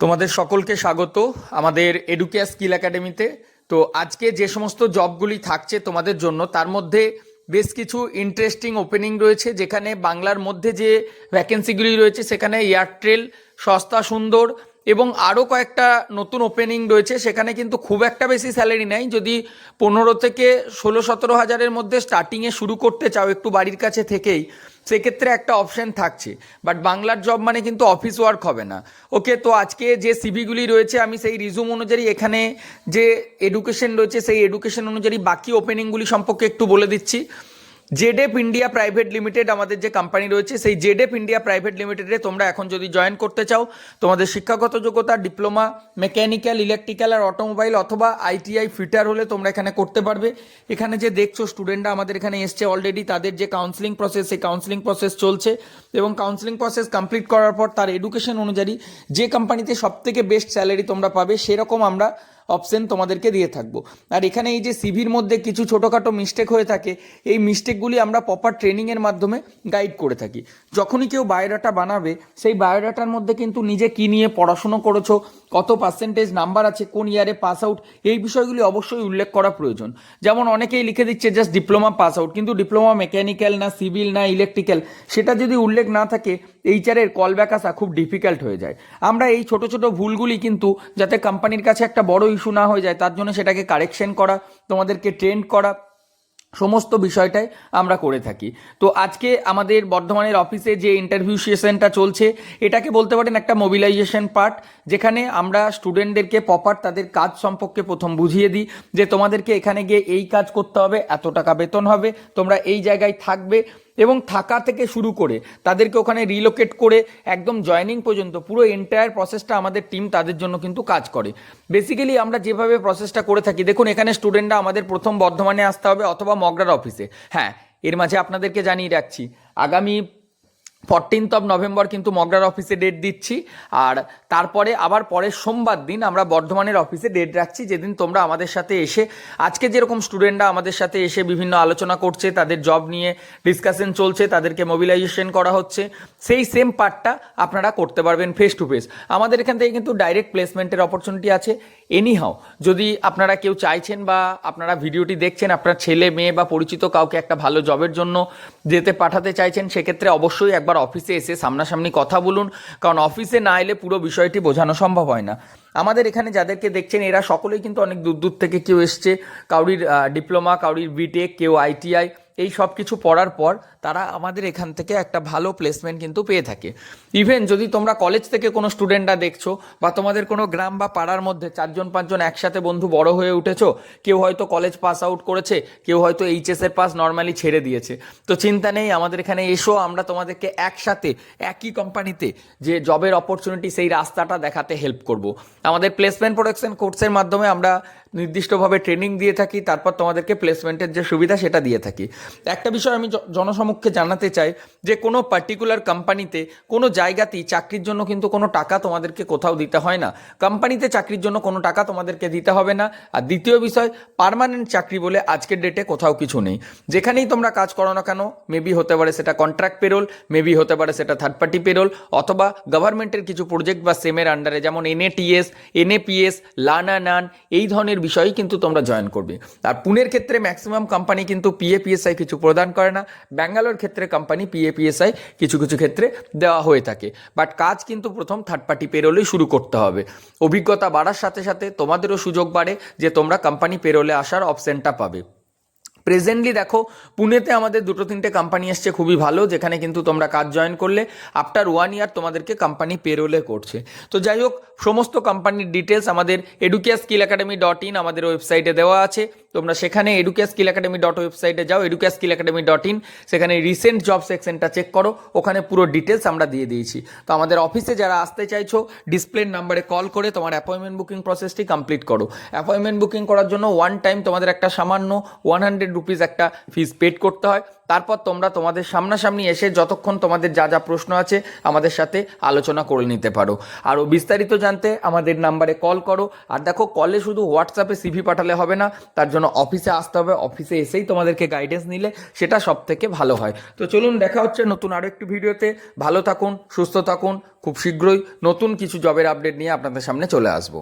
তোমাদের সকলকে স্বাগত আমাদের এডুকেয়া স্কিল একাডেমিতে তো আজকে যে সমস্ত জবগুলি থাকছে তোমাদের জন্য, তার মধ্যে বেশ কিছু ইন্টারেস্টিং ওপেনিং রয়েছে, যেখানে বাংলার মধ্যে যে ভ্যাকেন্সিগুলি রয়েছে, সেখানে এয়ারটেল সস্তা, সুন্দর এবং আরও কয়েকটা নতুন ওপেনিং রয়েছে, সেখানে কিন্তু খুব একটা বেশি স্যালারি নেই। যদি পনেরো থেকে ষোলো সতেরো হাজারের মধ্যে স্টার্টিংয়ে শুরু করতে চাও একটু বাড়ির কাছে থেকেই, সেক্ষেত্রে একটা অপশন থাকছে। বাট বাংলার জব মানে কিন্তু অফিস ওয়ার্ক হবে না। ওকে তো আজকে যে সিভিগুলি রয়েছে, আমি সেই রিজুম অনুযায়ী এখানে যে এডুকেশন রয়েছে, সেই এডুকেশন অনুযায়ী বাকি ওপেনিংগুলি সম্পর্কে একটু বলে দিচ্ছি। জেডেপ ইন্ডিয়া প্রাইভেট লিমিটেড আমাদের যে কোম্পানি রয়েছে, সেই জেডেপ ইন্ডিয়া প্রাইভেট লিমিটেডে তোমরা এখন যদি জয়েন করতে চাও, তোমাদের শিক্ষাগত যোগ্যতা ডিপ্লোমা মেকানিক্যাল ইলেকট্রিক্যাল আর অটোমোবাইল অথবা আইটিআই ফিটার হলে তোমরা এখানে করতে পারবে। এখানে যে দেখছ স্টুডেন্টরা আমাদের এখানে এসছে অলরেডি তাদের যে কাউন্সিলিং প্রসেস সেই কাউন্সিলিং প্রসেস চলছে এবং কাউন্সিলিং প্রসেস কমপ্লিট করার পর তার এডুকেশন অনুযায়ী যে কোম্পানিতে সবথেকে বেস্ট স্যালারি তোমরা পাবে, সেরকম আমরা অপশন তোমাদেরকে দিয়ে থাকব। আর এখানে এই যে সিভির মধ্যে কিছু ছোটোখাটো মিস্টেক হয়ে থাকে, এই মিস্টেকগুলি আমরা প্রপার ট্রেনিংয়ের মাধ্যমে গাইড করে থাকি। যখনই কেউ বায়োডাটা বানাবে, সেই বায়োডাটার মধ্যে কিন্তু নিজে কী নিয়ে পড়াশুনো করেছ কত পার্সেন্টেজ নাম্বার আছে, কোন ইয়ারে পাস আউট এই বিষয়গুলি অবশ্যই উল্লেখ করা প্রয়োজন। যেমন অনেকেই লিখে দিচ্ছে জাস্ট ডিপ্লোমা পাস আউট কিন্তু ডিপ্লোমা মেকানিক্যাল না সিভিল না ইলেকট্রিক্যাল সেটা যদি উল্লেখ না থাকে এইচআরের কল ব্যাক আসা খুব ডিফিকাল্ট হয়ে যায়। আমরা এই ছোট ছোট ভুলগুলি কিন্তু যাতে কোম্পানির কাছে একটা বড় ইস্যু না হয়ে যায়, তার জন্য সেটাকে কারেকশন করা, তোমাদেরকে ট্রেন্ড করা সমস্ত বিষয়টাই আমরা করে থাকি। তো আজকে আমাদের বর্ধমানের অফিসে যে ইন্টারভিউ সেশনটা চলছে, এটাকে বলতে পারেন একটা মোবিলাইজেশন পার্ট যেখানে আমরা স্টুডেন্টদেরকে প্রপার তাদের কাজ সম্পর্কে প্রথম বুঝিয়ে দিই, যে তোমাদেরকে এখানে গিয়ে এই কাজ করতে হবে, এত টাকা বেতন হবে, তোমরা এই জায়গায় থাকবে এবং থাকা থেকে শুরু করে তাদেরকে ওখানে রিলোকেট করে একদম জয়নিং পর্যন্ত পুরো এন্টায়ার প্রসেসটা আমাদের টিম তাদের জন্য কিন্তু কাজ করে। বেসিক্যালি আমরা যেভাবে প্রসেসটা করে থাকি, দেখুন এখানে স্টুডেন্টরা আমাদের প্রথম বর্ধমানে আসতে হবে অথবা মগরার অফিসে হ্যাঁ এর মাঝে আপনাদেরকে জানিয়ে রাখছি, আগামী ফরটিন্থ অফ নভেম্বর কিন্তু মগরার অফিসে ডেট দিচ্ছি। আর তারপরে আবার পরের সোমবার দিন আমরা বর্ধমানের অফিসে ডেট রাখছি, যেদিন তোমরা আমাদের সাথে এসে, আজকে যেরকম স্টুডেন্টরা আমাদের সাথে এসে বিভিন্ন আলোচনা করছে, তাদের জব নিয়ে ডিসকাশন চলছে, তাদেরকে মোবিলাইজেশন করা হচ্ছে, সেই সেম পার্টটা আপনারা করতে পারবেন ফেস টু ফেস আমাদের এখান থেকে কিন্তু ডাইরেক্ট প্লেসমেন্টের অপরচুনিটি আছে। এনি এনিহাও যদি আপনারা কেউ চাইছেন বা আপনারা ভিডিওটি দেখছেন, আপনার ছেলে, মেয়ে বা পরিচিত কাউকে একটা ভালো জবের জন্য যেতে পাঠাতে চাইছেন, সেক্ষেত্রে অবশ্যই একবার অফিসে এসে সামনাসামনি কথা বলুন, কারণ অফিসে না এলে পুরো বিষয়টি বোঝানো সম্ভব হয় না। আমাদের এখানে যাদেরকে দেখছেন, এরা সকলেই কিন্তু অনেক দূর দূর থেকে কেউ এসছে। কাউরির ডিপ্লোমা, কাউরির বিটেক কেউ আইটিআই এই সব কিছু পড়ার পর তারা আমাদের এখান থেকে একটা ভালো প্লেসমেন্ট কিন্তু পেয়ে থাকে। ইভেন যদি তোমরা কলেজ থেকে কোনো স্টুডেন্টরা দেখছ বা তোমাদের কোনো গ্রাম বা পাড়ার মধ্যে চারজন, পাঁচজন একসাথে বন্ধু বড় হয়ে উঠেছো, কেউ হয়তো কলেজ পাস আউট করেছে, কেউ হয়তো এইচএসের পাস নর্মালি ছেড়ে দিয়েছে। তো চিন্তা নেই, আমাদের এখানে এসো, আমরা তোমাদেরকে একসাথে, একই কোম্পানিতে যে জবের অপরচুনিটি সেই রাস্তাটা দেখাতে হেল্প করব। আমাদের প্লেসমেন্ট প্রোডাকশন কোর্সের মাধ্যমে আমরা নির্দিষ্টভাবে ট্রেনিং দিয়ে থাকি, তারপর তোমাদেরকে প্লেসমেন্টের যে সুবিধা সেটা দিয়ে থাকি। একটা বিষয় আমি জনসমক্ষে জানাতে চাই যে কোনো পার্টিকুলার কোম্পানিতে কোনো জায়গাতেই চাকরির জন্য কিন্তু কোনো টাকা তোমাদেরকে কোথাও দিতে হয় না। কোম্পানিতে চাকরির জন্য কোনো টাকা তোমাদেরকে দিতে হবে না। আর দ্বিতীয় বিষয় পার্মানেন্ট চাকরি বলে আজকের ডেটে কোথাও কিছু নেই। যেখানেই তোমরা কাজ করো না কেন মেবি হতে পারে সেটা কন্ট্রাক্ট পেরোল মেবি হতে পারে সেটা থার্ড পার্টি পেরোল অথবা গভর্নমেন্টের কিছু প্রজেক্ট বা সেমের আন্ডারে যেমন এনএটিএস এনএপিএস লানা নান এই ধরনের বিষয়ই কিন্তু তোমরা জয়েন করবে। আর পুনের ক্ষেত্রে ম্যাক্সিমাম কোম্পানি কিন্তু পিএপিএসআই কিছু প্রদান করে না। ব্যাঙ্গালোর ক্ষেত্রে কোম্পানি পিএপিএসআই কিছু কিছু ক্ষেত্রে দেওয়া হয়ে থাকে। বাট কাজ কিন্তু প্রথম থার্ড পার্টি পেরোলেই শুরু করতে হবে। অভিজ্ঞতা বাড়ার সাথে সাথে তোমাদেরও সুযোগ বাড়ে যে তোমরা কোম্পানি পেরোলে আসার অপশনটা পাবে। প্রেজেন্টলি দেখো, পুনেতে আমাদের দুটো, তিনটে কোম্পানি এসছে খুবই ভালো, যেখানে কিন্তু তোমরা কাজ জয়েন করলে আফটার ওয়ান ইয়ার তোমাদেরকে কোম্পানি পেরোলে করছে। তো যাই হোক সমস্ত কোম্পানির ডিটেলস আমাদের Educare skill academy dot in আমাদের ওয়েবসাইটে দেওয়া আছে। তোমরা সেখানে এডুকেয়া স্কিল একাডেমি ডট ওয়েবসাইটে যাও Educare skill academy dot in সেখানে রিসেন্ট জব সেকশনটা চেক করো, ওখানে পুরো ডিটেলস আমরা দিয়ে দিয়েছি। তো আমাদের অফিসে যারা আসতে চাইছো ডিসপ্লের নাম্বারে কল করে তোমার অ্যাপয়েন্টমেন্ট বুকিং প্রসেসটি কমপ্লিট করো। অ্যাপয়েন্টমেন্ট বুকিং করার জন্য ওয়ান টাইম তোমাদের একটা সামান্য ওয়ান হান্ড্রেড রুপিস একটা ফিস পেড করতে হয়। তারপর তোমরা তোমাদের সামনাসামনি এসে যতক্ষণ তোমাদের যা যা প্রশ্ন আছে আমাদের সাথে আলোচনা করে নিতে পারো। আরও বিস্তারিত জানতে আমাদের নাম্বারে কল করো। আর দেখো কলে শুধু হোয়াটসঅ্যাপে সিভি পাঠালে হবে না, তার জন্য অফিসে আসতে হবে। অফিসে এসেই তোমাদেরকে গাইডেন্স নিলে, সেটা সব থেকে ভালো হয়। তো চলুন, দেখা হচ্ছে নতুন আরও একটি ভিডিওতে। ভালো থাকুন, সুস্থ থাকুন, খুব শীঘ্রই নতুন কিছু জবের আপডেট নিয়ে আপনাদের সামনে চলে আসব।